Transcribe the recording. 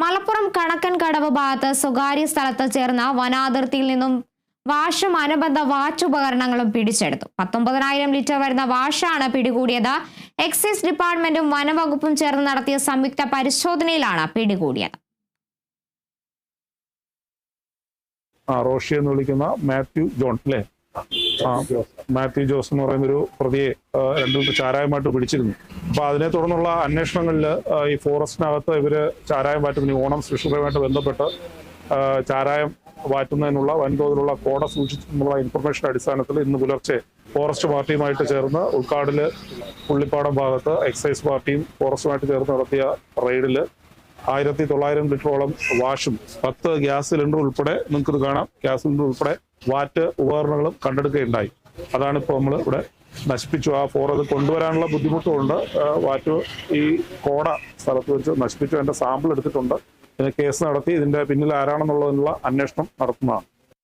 മലപ്പുറം കണക്കൻ കടവ് ഭാഗത്ത് സ്വകാര്യ സ്ഥലത്ത് ചേർന്ന വനാതിർത്തിയിൽ നിന്നും വാഷും അനുബന്ധ വാച്ച് ഉപകരണങ്ങളും പിടിച്ചെടുത്തു. പത്തൊമ്പതിനായിരം ലിറ്റർ വരുന്ന വാഷാണ് പിടികൂടിയത്. എക്സൈസ് ഡിപ്പാർട്ട്മെന്റും വനവകുപ്പും ചേർന്ന് നടത്തിയ സംയുക്ത പരിശോധനയിലാണ് പിടികൂടിയത്. റോഷി എന്ന് വിളിക്കുന്ന മാത്യു ജോൺ അല്ലേ? മാത്യു ജോസ് എന്ന് പറയുന്ന ഒരു പ്രതിയെ രണ്ടു ചാരായമായിട്ട് പിടിച്ചിരുന്നു. അപ്പൊ അതിനെ തുടർന്നുള്ള അന്വേഷണങ്ങളിൽ ഈ ഫോറസ്റ്റിനകത്ത് ഇവർ ചാരായം വാറ്റുന്ന ഓണം സ്പെഷ്യലുമായിട്ട് ബന്ധപ്പെട്ട് ചാരായം വാറ്റുന്നതിനുള്ള വൻതോതിലുള്ള കോട സൂക്ഷിച്ചിട്ടുള്ള ഇൻഫർമേഷൻ അടിസ്ഥാനത്തിൽ ഇന്ന് പുലർച്ചെ ഫോറസ്റ്റ് പാർട്ടിയുമായിട്ട് ചേർന്ന് ഉൾക്കാടിൽ പുള്ളിപ്പാടം ഭാഗത്ത് എക്സൈസ് പാർട്ടിയും ഫോറസ്റ്റുമായിട്ട് ചേർന്ന് നടത്തിയ റെയ്ഡിൽ ആയിരത്തി തൊള്ളായിരം ലിറ്ററോളം വാഷും പത്ത് ഗ്യാസ് സിലിണ്ടർ ഉൾപ്പെടെ നിങ്ങൾക്ക് കാണാം ഗ്യാസ് സിലിണ്ടർ ഉൾപ്പെടെ വാറ്റ് ഉപകരണങ്ങളും കണ്ടെടുക്കുകയുണ്ടായി. അതാണ് ഇപ്പോൾ നമ്മൾ ഇവിടെ നശിപ്പിച്ചു. ആ ഫോർ അത് കൊണ്ടുവരാനുള്ള ബുദ്ധിമുട്ടുമുണ്ട് വാറ്റ് ഈ കോട സ്ഥലത്ത് വെച്ച് നശിപ്പിച്ചു. അതിന്റെ സാമ്പിൾ എടുത്തിട്ടുണ്ട്. ഇതിന് കേസ് നടത്തി. ഇതിന്റെ പിന്നിൽ ആരാണെന്നുള്ളതിനുള്ള അന്വേഷണം നടത്തുന്നതാണ്.